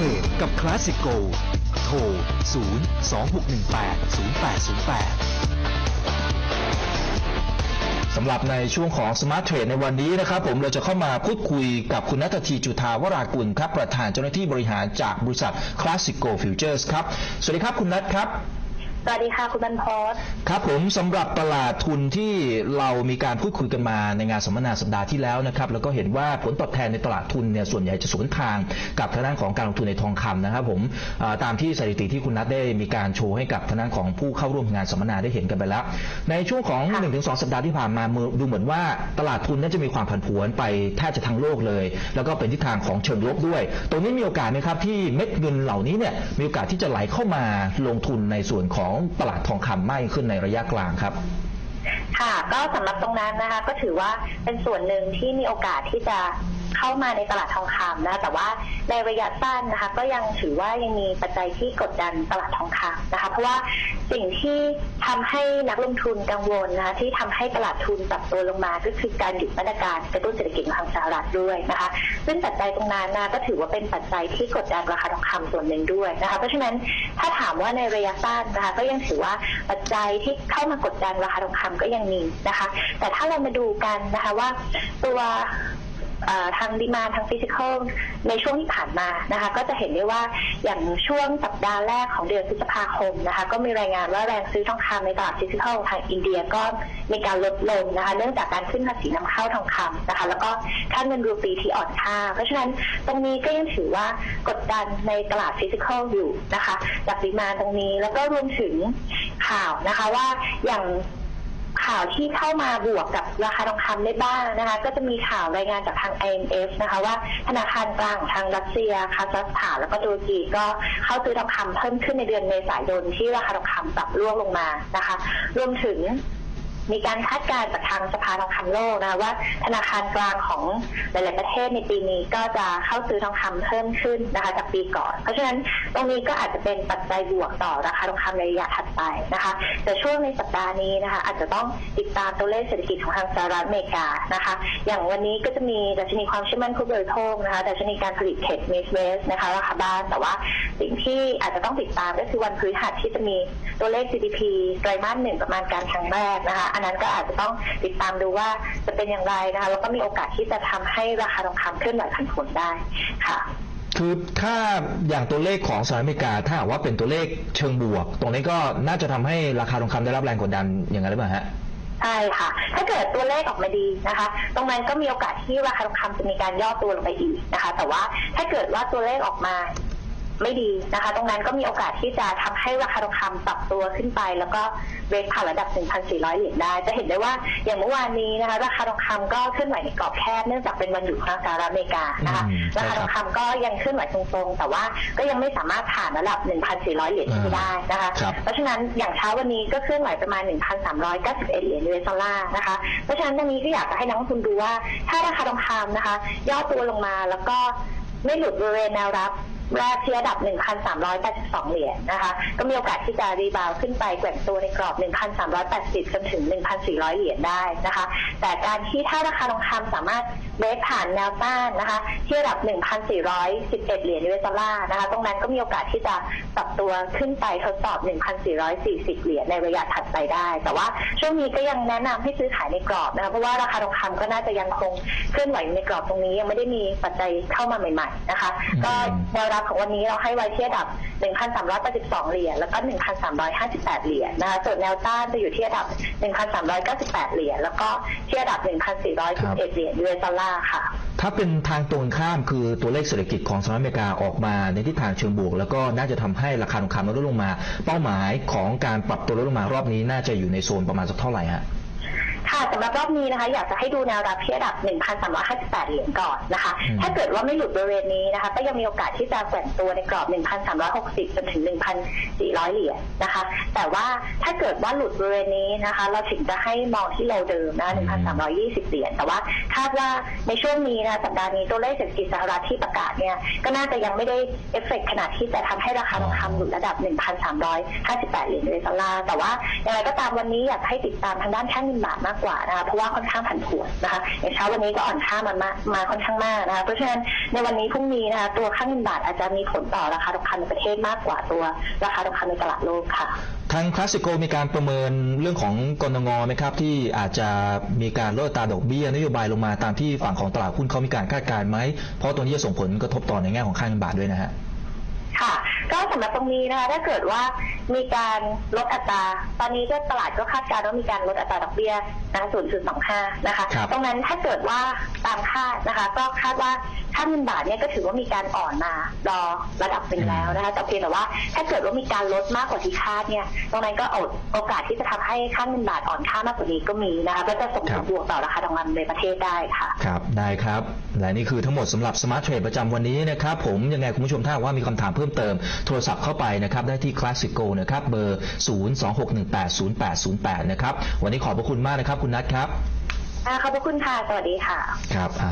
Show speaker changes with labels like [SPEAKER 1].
[SPEAKER 1] เทรดกับคลาสสิโกโทร 0 2 6 1 8 0 8 0 8
[SPEAKER 2] สำหรับในช่วงของ Smart Trade ในวันนี้นะครับผมเราจะเข้ามาพูดคุยกับคุณนัททีจุธาวรากุลครับ ประธานเจ้าหน้าที่บริหารจากบริษัทคลาสสิโกฟิวเจอร์สครับ สวัสดีครับคุณนัทครับ
[SPEAKER 3] วัสดีค่ะคุณบรรพศ
[SPEAKER 2] ครับผมสำหรับตลาดทุนที่เรามีการพูดคุยกันมาในงานสัมมนาสัปดาห์ที่แล้วนะครับแล้วก็เห็นว่าผลตอบแทนในตลาดทุนเนี่ยส่วนใหญ่จะสวนทางกับทางด้านของการลงทุนในทองคำนะครับผมอ่าตามที่สถิติที่คุณนัทได้มีการโชว์ให้กับทางด้านของผู้เข้าร่วมงานสัมมนาได้เห็นกันไปแล้ว ในช่วงของ 1-2 สัปดาห์ที่ผ่านมามือดูเหมือนว่าตลาดทุนน่าจะมีความผันผวนไปแทบจะทั้งโลกเลย แล้วก็เป็นทิศทางของเชิงลบด้วย ตรงนี้มีโอกาสไหมครับที่เม็ดเงินเหล่านี้เนี่ยมีโอกาสที่จะไหลเข้ามาลงทุนในส่วนของตลาดทองคำมากขึ้นในระยะกลางครับ
[SPEAKER 3] ค่ะก็สำหรับตรงนั้นนะคะก็ถือว่าเป็นส่วนหนึ่งที่มีโอกาสที่จะ เข้ามาในตลาดทองคำนะ แต่ว่าในระยะสั้นนะคะ ก็ยังถือว่ายังมีปัจจัยที่กดดันตลาดทองคำนะคะ เพราะว่าสิ่งที่ทำให้นักลงทุนกังวลนะคะที่ทำให้ตลาดทุนปรับตัวลงมา ก็คือการหยุดมาตรการกระตุ้นเศรษฐกิจของทางสหรัฐด้วยนะคะ ซึ่งปัจจัยตรงนั้นนะก็ถือว่าเป็นปัจจัยที่กดดันราคาทองคำส่วนหนึ่งด้วยนะคะ เพราะฉะนั้นถ้าถามว่าในระยะสั้นนะคะก็ยังถือว่าปัจจัยที่เข้ามากดดันราคาทองคำก็ยังมีนะคะ แต่ถ้าเรามาดูกันนะคะว่าตัว ทางดีมาทางฟิสิกอลในช่วงที่ผ่านมานะคะ ก็จะเห็นได้ว่าอย่างช่วงสัปดาห์แรกของเดือนพฤษภาคมนะคะ ก็มีรายงานว่าแรงซื้อทองคำในตลาดฟิสิกอลทางอินเดียก็มีการลดลงนะคะ เนื่องจากการขึ้นภาษีนำเข้าทองคำนะคะ แล้วก็ค่าเงินรูปีที่อ่อนค่า เพราะฉะนั้นตรงนี้ก็ยังถือว่ากดดันในตลาดฟิสิกอลอยู่นะคะจากดีมาตรงนี้แล้วก็รวมถึงข่าวนะคะว่าอย่างข่าวที่เข้ามาบวกกับ ราคาทองคำได้บ้างนะคะ ก็จะมีข่าวรายงานจากทาง IMF นะคะว่าธนาคารกลางของทางรัสเซียคาซัคสถานแล้วก็ตุรกีก็เข้าซื้อทองคำเพิ่มขึ้นในเดือนเมษายนที่ราคาทองคำปรับร่วงลงมานะคะ รวมถึง มีการคาดการณ์จากทางสภาทองคำโลกนะว่าธนาคารกลางของหลาย ๆ ประเทศในปีนี้ก็จะเข้าซื้อทองคำเพิ่มขึ้นนะคะจากปีก่อน เพราะฉะนั้นตรงนี้ก็อาจจะเป็นปัจจัยบวกต่อราคาทองคำในระยะถัดไปนะคะ แต่ช่วงในสัปดาห์นี้นะคะอาจจะต้องติดตามตัวเลขเศรษฐกิจของทางสหรัฐอเมริกานะคะ อย่างวันนี้ก็จะมีดัชนีความเชื่อมั่นผู้บริโภคนะคะดัชนีการผลิตเทคเมสเวสนะคะราคาบ้านแต่ว่า สิ่งที่อาจจะต้องติดตามก็คือวันพฤหัสที่จะมีตัวเลข GDP ไตรมาสหนึ่งประมาณการครั้งแรกนะคะ อันนั้นก็อาจจะต้องติดตามดูว่าจะเป็นอย่างไรนะคะ แล้วก็มีโอกาสที่จะทำให้ราคาทองคำเคลื่อนไหวผันผวนได้ค่ะ
[SPEAKER 2] คือถ้าอย่างตัวเลขของสหรัฐอเมริกา ถ้าหากว่าเป็นตัวเลขเชิงบวก ตรงนี้ก็น่าจะทำให้ราคาทองคำได้รับแรงกดดันอย่างนั้นหรือเปล่าฮะ
[SPEAKER 3] ใช่ค่ะ ถ้าเกิดตัวเลขออกมาดีนะคะ ตรงนั้นก็มีโอกาสที่ราคาทองคำจะมีการย่อตัวลงไปอีกนะคะ แต่ว่าถ้าเกิดว่าตัวเลขออกมา ไม่ดีนะคะ ตรงนั้นก็มีโอกาสที่จะทำให้ราคาทองคำปรับตัวขึ้นไป แล้วก็เบรกผ่านระดับ 1,400 เหรียญได้ จะเห็นได้ว่าอย่างเมื่อวานนี้นะคะ ราคาทองคำก็เคลื่อนไหวในกรอบแคบเนื่องจากเป็นวันหยุดของสหรัฐอเมริกานะคะ
[SPEAKER 2] อืมใช่
[SPEAKER 3] ราคาทองคำก็ยังเคลื่อนไหวตรงๆ แต่ว่าก็ยังไม่สามารถผ่านระดับ 1,400 เหรียญขึ้นไปได้นะคะ
[SPEAKER 2] ครับ
[SPEAKER 3] เพราะฉะนั้นอย่างเช้าวันนี้ก็เคลื่อนไหวประมาณ 1,391 เหรียญ US ดอลลาร์นะคะ เพราะฉะนั้นตรงนี้ก็อยากจะให้นักลงทุนดูว่าถ้าราคาทองคำนะคะ ย่อตัวลงมาแล้วก็ไม่หลุดบริเวณแนวรับ แรกที่ระดับ 1,382 เหรียญนะคะ ก็มีโอกาสที่จะรีบาวขึ้นไปแกว่งตัวในกรอบ 1,380 จนถึง 1,400 เหรียญได้นะคะ แต่การที่ถ้าราคาทองคำสามารถ เบรกผ่านแนวต้านนะคะ ที่ระดับ 1,411 เหรียญ US ดอลลาร์นะคะ ตรงนั้นก็มีโอกาสที่จะปรับตัวขึ้นไปทดสอบ 1,440 เหรียญในระยะถัดไปได้ แต่ว่าช่วงนี้ก็ยังแนะนำให้ซื้อขายในกรอบนะคะ เพราะว่าราคาทองคำก็น่าจะยังคงเคลื่อนไหวอยู่ในกรอบตรงนี้ยังไม่ได้มีปัจจัยเข้ามาใหม่ๆนะคะ ก็แนวรับของวันนี้เราให้ไว้ที่ระดับ 1,382 เหรียญแล้วก็ 1,358 เหรียญนะคะ ส่วนแนวต้านจะอยู่ที่ระดับ 1,398 เหรียญแล้วก็ที่ระดับ 1,411 เหรียญ US ดอลลาร์ค่ะ
[SPEAKER 2] ถ้าเป็นทางตรงข้ามคือตัวเลขเศรษฐกิจของสหรัฐอเมริกาออกมาในทิศทางเชิงบวก แล้วก็น่าจะทำให้ราคาทองคำลดลงมา เป้าหมายของการปรับตัวลดลงมารอบนี้น่าจะอยู่ในโซนประมาณสักเท่าไหร่ฮะ
[SPEAKER 3] ค่ะสำหรับรอบนี้นะคะ อยากจะให้ดูแนวรับที่ระดับ 1,358 เหรียญก่อนนะคะ
[SPEAKER 2] อืม
[SPEAKER 3] ถ้าเกิดว่าไม่หลุดบริเวณนี้นะคะ ก็ยังมีโอกาสที่จะแกว่งตัวในกรอบ 1,360 จนถึง 1,400 เหรียญนะคะ แต่ว่าถ้าเกิดว่าหลุดบริเวณนี้นะคะ เราถึงจะให้มองที่โลเดิมนะ 1,320 เหรียญ แต่ว่าคาดว่าในช่วงนี้นะ สัปดาห์นี้ตัวเลขเศรษฐกิจสหรัฐที่ประกาศเนี่ย ก็น่าจะยังไม่ได้เอฟเฟกต์ขนาดที่จะทำให้ราคาทองคำหลุดระดับ 1,358 เหรียญดอลลาร์ แต่ว่าอย่างไรก็ตามวันนี้อยากให้ติดตามทางด้านแท่งเงินบาทมากกว่านะคะเพราะว่าค่อนข้างผันผวนนะคะอย่างเช้าวันนี้ก็อ่อนค่ามามามาค่อนข้างมากนะคะเพราะฉะนั้นในวันนี้พรุ่งนี้นะคะตัวค่าเงินบาทอาจจะมีผลต่อราคาทองคำในประเทศมากกว่าตัวราคาทองคำในตลาดโลกค่ะ
[SPEAKER 2] ทางคลาสสิโกมีการประเมินเรื่องของกรงงไหมครับ ที่อาจจะมีการลดอัตราดอกเบี้ยนโยบายลงมาตามที่ฝั่งของตลาดหุ้นเขามีการคาดการณ์ไหมเพราะตรงนี้จะส่งผลกระทบต่อในแง่ของค่าเงินบาทด้วยนะฮะ
[SPEAKER 3] ค่ะก็สำหรับตรงนี้นะคะถ้าเกิดว่า มีการลดอัตรา ตอนนี้ก็ตลาดก็คาดการณ์ว่ามีการลดอัตราดอกเบี้ยนะ0.25 นะคะ
[SPEAKER 2] ครับ
[SPEAKER 3] ตรงนั้นถ้าเกิดว่าตามคาดนะคะ ก็คาดว่าค่าเงินบาทเนี่ยก็ถือว่ามีการอ่อนมารอระดับหนึ่งแล้วนะคะ แต่เพียงแต่ว่าถ้าเกิดว่ามีการลดมากกว่าที่คาดเนี่ย ตรงนั้นก็โอกาสที่จะทำให้ค่าเงินบาทอ่อนค่ามากกว่านี้ก็มีนะคะ ก็จะส่งผลบวกต่อราคาทองคำในประเทศได้ค่ะ
[SPEAKER 2] ครับ ได้ครับ และนี่คือทั้งหมดสำหรับ Smart Trade ประจำวันนี้นะครับ ผมยังไงคุณผู้ชมถ้าหากว่ามีคำถามเพิ่มเติมโทรศัพท์เข้าไปนะครับได้ที่ Classico นะครับเบอร์ 026180808 นะครับ วันนี้ขอบพระคุณมากนะครับ คุณนัทครับ
[SPEAKER 3] ขอบพระคุณค่ะ สวัสดีค่ะ
[SPEAKER 2] ครับอ่า